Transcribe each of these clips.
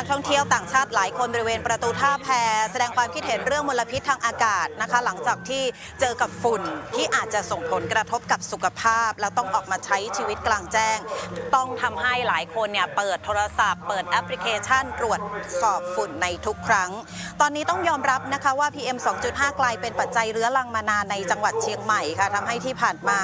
นักท่องเที่ยวต่างชาติหลายคนบริเวณประตูท่าแพแสดงความคิดเห็นเรื่องมลพิษทางอากาศนะคะ หลังจากที่เจอกับฝุ่นที่อาจจะส่งผลกระทบกับสุขภาพ แล้วต้องออกมาใช้ชีวิตกลางแจ้ง ต้องทำให้หลายคนเนี่ยเปิดโทรศัพท์ เปิดแอปพลิเคชัน ตรวจสอบฝุ่นในทุกครั้ง ตอนนี้ต้องยอมรับนะคะว่า PM 2.5 กลายเป็นปัจจัยเรื้อรังมานานในจังหวัดเชียงใหม่ค่ะทำให้ที่ผ่านมา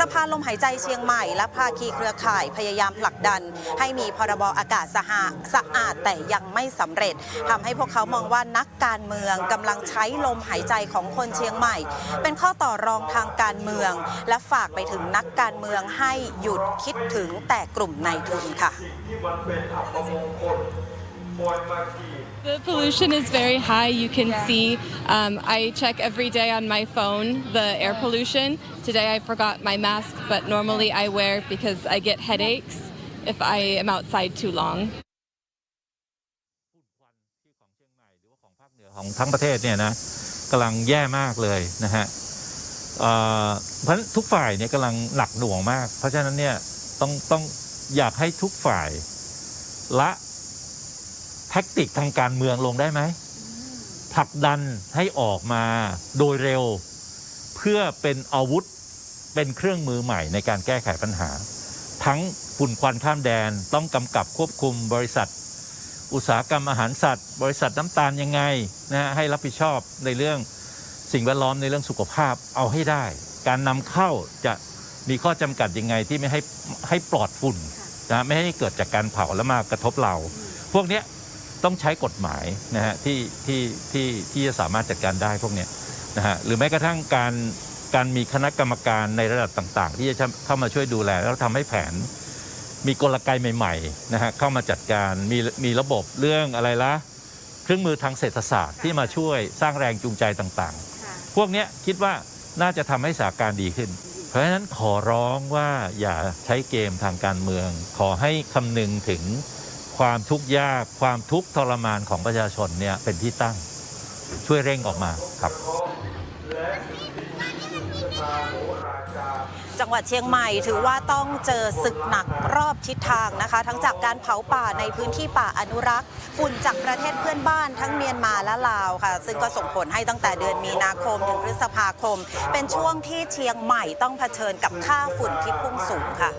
สภาลมหายใจเชียงใหม่ และภาคีเครือข่ายพยายามผลักดัน ให้มีพรบอากาศสะอาดสะอาดแต่ยังไม่สำเร็จทำให้พวกเขามองว่านักการเมืองกำลังใช้ลมหายใจของคนเชียงใหม่ เป็นข้อต่อรองทางการเมือง และฝากไปถึงนักการเมืองให้หยุดคิดถึงแต่กลุ่มนายทุนค่ะ The pollution is very high. You can see, um, I check every day on my phone the air pollution. Today I forgot my mask, but normally I wear because I get headaches if I am outside too long. ของเชียงใหม่หรือว่าของภาคเหนือของทั้งประเทศเนี่ยนะกำลังแย่มากเลยนะฮะเอ่อเพราะฉะนั้นทุกฝ่ายเนี่ยกำลังหนักหน่วงมาก เพราะฉะนั้นเนี่ยต้องต้องอยากให้ทุกฝ่ายละแท็กติกทางการเมืองลงได้ไหมผลักดันให้ออกมาโดยเร็ว เพื่อเป็นอาวุธเป็นเครื่องมือใหม่ในการแก้ไขปัญหา ทั้งฝุ่นควันข้ามแดนต้องกำกับควบคุมบริษัท อุตสาหกรรมอาหารสัตว์ บริษัทน้ำตาลยังไงนะฮะให้รับผิดชอบในเรื่องสิ่งแวดล้อมในเรื่องสุขภาพเอาให้ได้ การนำเข้าจะมีข้อจำกัดยังไงที่ไม่ให้ให้ปลอดฝุ่นนะไม่ให้เกิดจากการเผาแล้วมากระทบเรา พวกเนี้ยต้องใช้กฎหมายนะฮะที่ที่ที่ที่จะสามารถจัดการได้พวกเนี้ยนะฮะหรือแม้กระทั่งการการมีคณะกรรมการในระดับต่าง ๆ ที่จะเข้ามาช่วยดูแลแล้วทำให้แผน มีกลไกใหม่ๆนะฮะเข้ามาจัดการมีมีระบบเรื่องอะไรละเครื่องมือทางเศรษฐศาสตร์ที่มาช่วยสร้างแรงจูงใจต่างๆ พวกเนี้ยคิดว่าน่าจะทำให้สถานการณ์ดีขึ้น เพราะฉะนั้นขอร้องว่าอย่าใช้เกมทางการเมือง ขอให้คำนึงถึงความทุกข์ยากความทุกข์ทรมานของประชาชนเนี่ยเป็นที่ตั้งช่วยเร่งออกมาครับ จังหวัดเชียงใหม่ถือว่าต้องเจอศึกหนักรอบทิศทางนะคะ ทั้งจากการเผาป่าในพื้นที่ป่าอนุรักษ์ ฝุ่นจากประเทศเพื่อนบ้านทั้งเมียนมาและลาวค่ะ ซึ่งก็ส่งผลให้ตั้งแต่เดือนมีนาคมถึงพฤษภาคม เป็นช่วงที่เชียงใหม่ต้องเผชิญกับค่าฝุ่นที่พุ่งสูงค่ะ